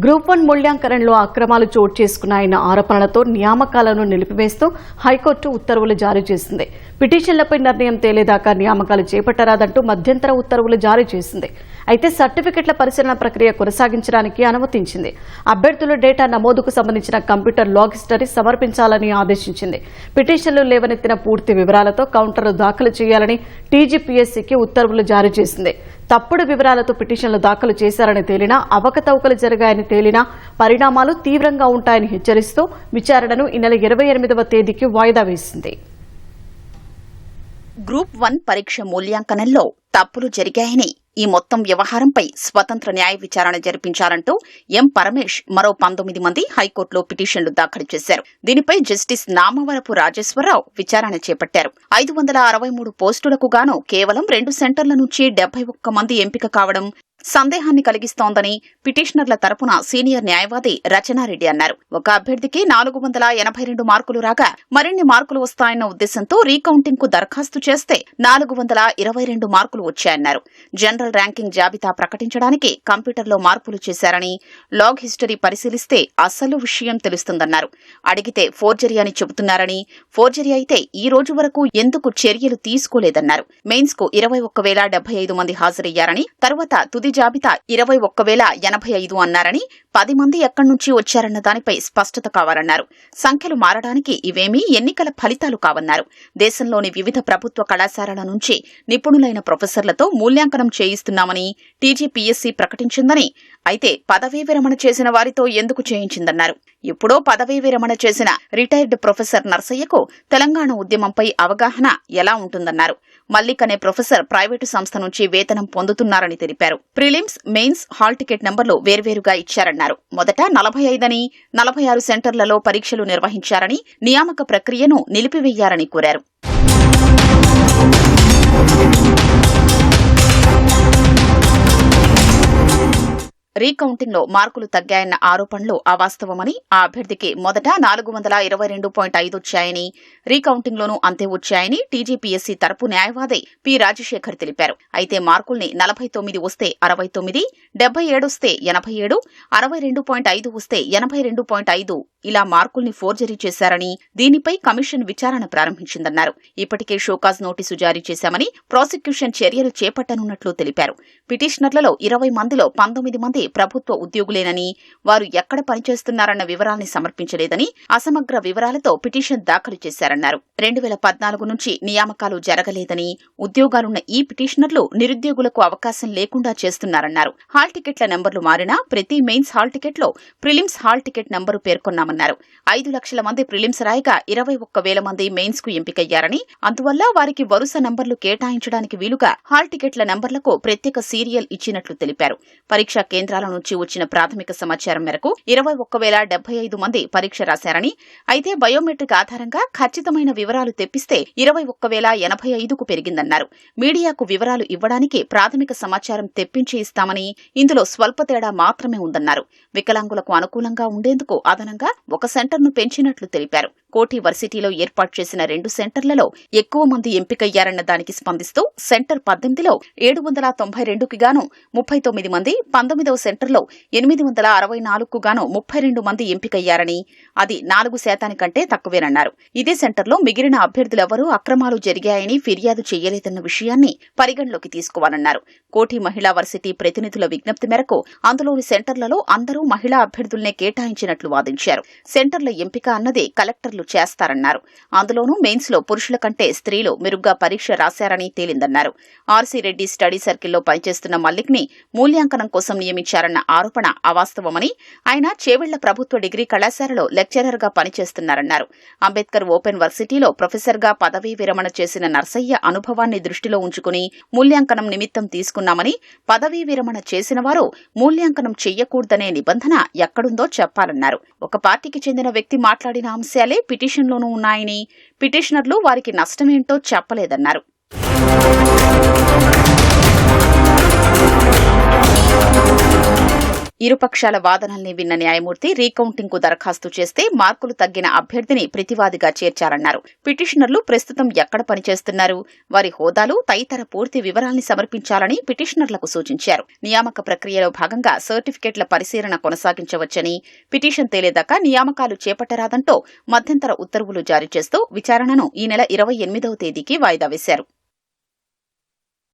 Group one మూల్యాంకనంలో అక్రమాలు చోటు చేసుకున్నాయన్న ఆరోపణలతో నియామకాలను నిలిపివేస్తూ హైకోర్టు ఉత్తర్వులు జారీ చేసింది. పిటిషన్లపై నిర్ణయం తేలేదాకా నియామకాలు చేపట్టరాదంటూ మధ్యంతర ఉత్తర్వులు జారీ చేసింది. అయితే సర్టిఫికెట్ల పరిశీలన ప్రక్రియ కొనసాగించడానికి అనుమతించింది. అభ్యర్థుల డేటా నమోదుకు సంబంధించిన కంప్యూటర్ లాగ్ హిస్టరీ సమర్పించాలని ఆదేశించింది. పిటిషన్లు లేవనెత్తిన పూర్తి వివరాలతో కౌంటర్లు దాఖలు చేయాలని టీజీపీఎస్సీకి ఉత్తర్వులు జారీ చేసింది. తప్పుడు వివరాలతో పిటిషన్లు దాఖలు చేశారని తేలినా అవకతవకలు జరిగాయని తేలినా పరిణామాలు తీవ్రంగా ఉంటాయని హెచ్చరిస్తూ విచారణను ఈ నెల ఇరవై ఎనిమిదవ తేదీకి వాయిదా వేసింది. గ్రూప్ వన్ పరీక్ష మూల్యాంకనంలో తప్పులు జరిగాయని ఈ మొత్తం వ్యవహారంపై స్వతంత్ర న్యాయ విచారణ జరిపించాలంటూ ఎం పరమేష్ మరో పంతొమ్మిది మంది హైకోర్టులో పిటిషన్లు దాఖలు చేశారు. దీనిపై జస్టిస్ నామవరపు రాజేశ్వరరావు విచారణ చేపట్టారు. ఐదు వందల అరవై మూడు పోస్టులకు గాను కేవలం రెండు సెంటర్ల నుంచి డెబ్బై ఒక్క మంది ఎంపిక కావడం సందేహాన్ని కలిగిస్తోందని పిటిషనర్ల తరపున సీనియర్ న్యాయవాది రచనారెడ్డి అన్నారు. ఒక అభ్యర్థికి నాలుగు వందల ఎనభై రెండు మార్కులు రాగా మరిన్ని మార్కులు వస్తాయన్న ఉద్దేశంతో రీకౌంటింగ్కు దరఖాస్తు చేస్తే నాలుగు వందల ఇరవై రెండు మార్కులు వచ్చాయన్నారు. జనరల్ ర్యాంకింగ్ జాబితా ప్రకటించడానికి కంప్యూటర్లో మార్పులు చేశారని లాగ్ హిస్టరీ పరిశీలిస్తే అసలు విషయం తెలుస్తుందన్నారు. అడిగితే ఫోర్జరీ అని చెబుతున్నారని ఫోర్జరీ అయితే ఈ రోజు వరకు ఎందుకు చర్యలు తీసుకోలేదన్నారు. మెయిన్స్కు ఇరవై ఒక్క వేల డెబ్బై ఐదు మంది హాజరయ్యారని తర్వాత తుది జాబితా ఇరవై ఒక్క వేల ఎనభై ఐదు అన్నారని పది మంది ఎక్కడి నుంచి వచ్చారన్న దానిపై స్పష్టత కావాలన్నారు. సంఖ్యలు మారడానికి ఇవేమీ ఎన్నికల ఫలితాలు కావన్నారు. దేశంలోని వివిధ ప్రభుత్వ కళాశాలల నుంచి నిపుణులైన ప్రొఫెసర్లతో మూల్యాంకనం చేయిస్తున్నామని టీజీపీఎస్సీ ప్రకటించిందని అయితే పదవీ విరమణ చేసిన వారితో ఎందుకు చేయించిందన్నారు. ఎప్పుడో పదవీ విరమణ చేసిన రిటైర్డ్ ప్రొఫెసర్ నర్సయ్యకు తెలంగాణ ఉద్యమంపై అవగాహన ఎలా ఉంటుందన్నారు. మల్లిక్ అనే ప్రొఫెసర్ ప్రైవేటు సంస్థ నుంచి వేతనం పొందుతున్నారని తెలిపారు. ప్రిలిమ్స్ మెయిన్స్ హాల్ టికెట్ నెంబర్లు వేర్వేరుగా ఇచ్చారన్నారు. మొదట నలభై ఐదని నలభై ఆరు సెంటర్లలో పరీక్షలు నిర్వహించారని నియామక ప్రక్రియను నిలిపివేయాలని కోరారు. రీకౌంటింగ్లో మార్కులు తగ్గాయన్న ఆరోపణలు అవాస్తవమని ఆ అభ్యర్థికి మొదట నాలుగు వందల ఇరవై రెండు పాయింట్ ఐదు వచ్చాయని రీకౌంటింగ్ లోనూ అంతే వచ్చాయని టీజీపీఎస్సీ తరపు న్యాయవాది పి రాజశేఖర్ తెలిపారు. అయితే మార్కుల్ని నలభై తొమ్మిది వస్తే అరవై తొమ్మిది డెబ్బై వస్తే ఎనభై ఏడు అరవై రెండు పాయింట్ ఐదు వస్తే ఎనభై రెండు పాయింట్ ఐదు ఇలా మార్కుల్ని ఫోర్జరీ చేశారని దీనిపై కమిషన్ విచారణ ప్రారంభించిందన్నారు. ఇప్పటికే షోకాజ్ నోటీసు జారీ చేశామని ప్రాసిక్యూషన్ చర్యలు చేపట్టనున్నట్లు తెలిపారు. పిటిషనర్లలో ఇరవై మందిలో పంతొమ్మిది మంది ప్రభుత్వ ఉద్యోగులేనని వారు ఎక్కడ పనిచేస్తున్నారన్న వివరాల్ని సమర్పించలేదని అసమగ్ర వివరాలతో పిటిషన్ దాఖలు చేశారన్నారు. రెండు వేల పద్నాలుగు నుంచి నియామకాలు జరగలేదని ఉద్యోగాలున్న ఈ పిటిషనర్లు నిరుద్యోగులకు అవకాశం లేకుండా చేస్తున్నారన్నారు. హాల్ టికెట్ల నెంబర్లు మారినా ప్రతి మెయిన్స్ హాల్ టికెట్లో ప్రిలిమ్స్ హాల్ టికెట్ నంబరు పేర్కొన్నామన్నారు. ఐదు లక్షల మంది ప్రిలిమ్స్ రాయగా ఇరవై ఒక్క వేల మంది మెయిన్స్కు ఎంపికయ్యారని అందువల్ల వారికి వరుస నంబర్లు కేటాయించడానికి వీలుగా హాల్ టికెట్ల నంబర్లకు ప్రత్యేక సీరియల్ ఇచ్చినట్లు తెలిపారు. పరీక్షా కేంద్రాల నుంచి వచ్చిన ప్రాథమిక సమాచారం మేరకు ఇరవై ఒక్క వేల డెబ్బై ఐదు మంది పరీక్ష రాశారని అయితే బయోమెట్రిక్ ఆధారంగా ఖచ్చితమైన వివరాలు తెప్పిస్తే ఇరవై ఒక్క వేల ఎనభై ఐదుకు పెరిగిందన్నారు. మీడియాకు వివరాలు ఇవ్వడానికి ప్రాథమిక సమాచారం తెప్పించి ఇస్తామని ఇందులో స్వల్ప తేడా మాత్రమే ఉందన్నారు. వికలాంగులకు అనుకూలంగా ఉండేందుకు అదనంగా ఒక సెంటర్ను పెంచినట్లు తెలిపారు. కోటి వర్సిటీలో ఏర్పాటు చేసిన రెండు సెంటర్లలో ఎక్కువ మంది ఎంపికయ్యారన్న దానికి స్పందిస్తూ సెంటర్ పద్దెనిమిదిలో ఏడు వందల తొంభై రెండుకి గాను ముప్పై తొమ్మిది మంది పంతొమ్మిదవ సెంటర్లో ఎనిమిది వందల అరవై నాలుగుకు గాను ముప్పై రెండు మంది ఎంపికయ్యారని అది నాలుగు శాతానికంటే తక్కువేనన్నారు. ఇదే సెంటర్లో మిగిలిన అభ్యర్థులెవరూ అక్రమాలు జరిగాయని ఫిర్యాదు చేయలేదన్న విషయాన్ని పరిగణలోకి తీసుకోవాలన్నారు. కోటి మహిళా వర్సిటీ ప్రతినిధుల విజ్ఞప్తి మేరకు అందులోని సెంటర్లలో అందరూ మహిళా అభ్యర్థుల్నే కేటాయించినట్లు వాదించారు. సెంటర్ల ఎంపిక అన్నది కలెక్టర్లు చేస్తారన్నారు. అందులోనూ మెయిన్స్లో పురుషుల కంటే స్త్రీలు మెరుగ్గా పరీక్ష రాశారని తేలిందన్నారు. ఆర్సీ రెడ్డి స్టడీ సర్కిల్లో పనిచేస్తున్న మల్లిక్ని మూల్యాంకనం కోసం నియమించారన్న ఆరోపణ అవాస్తవమని ఆయన చేవెళ్ళ ప్రభుత్వ డిగ్రీ కళాశాలలో లెక్చరర్గా పనిచేస్తున్నారన్నారు. అంబేద్కర్ ఓపెన్ వర్సిటీలో ప్రొఫెసర్గా పదవీ విరమణ చేసిన నర్సయ్య అనుభవాన్ని దృష్టిలో ఉంచుకుని మూల్యాంకనం నిమిత్తం తీసుకున్నామని పదవీ విరమణ చేసిన వారు మూల్యాంకనం చెయ్యకూడదనే నిబంధన ఎక్కడుందో చెప్పాలన్నారు. ఒక పార్టీకి చెందిన వ్యక్తి మాట్లాడిన అంశాలే పిటిషన్లోనూ ఉన్నాయని పిటిషనర్లు వారికి నష్టమేంటో చెప్పలేదన్నారు. ఇరుపక్షాల వాదనల్ని విన్న న్యాయమూర్తి రీకౌంటింగ్కు దరఖాస్తు చేస్తే మార్కులు తగ్గిన అభ్యర్థిని ప్రతివాదిగా చేర్చారన్నారు. పిటిషనర్లు ప్రస్తుతం ఎక్కడ పనిచేస్తున్నారు? వారి హోదాలు తదితర పూర్తి వివరాల్ని సమర్పించాలని పిటిషనర్లకు సూచించారు. నియామక ప్రక్రియలో భాగంగా సర్టిఫికెట్ల పరిశీలన కొనసాగించవచ్చని పిటిషన్ తేలేదాకా నియామకాలు చేపట్టరాదంటూ మధ్యంతర ఉత్తర్వులు జారీ చేస్తూ విచారణను ఈ నెల ఇరవై ఎనిమిదవ తేదీకి వాయిదా వేశారు.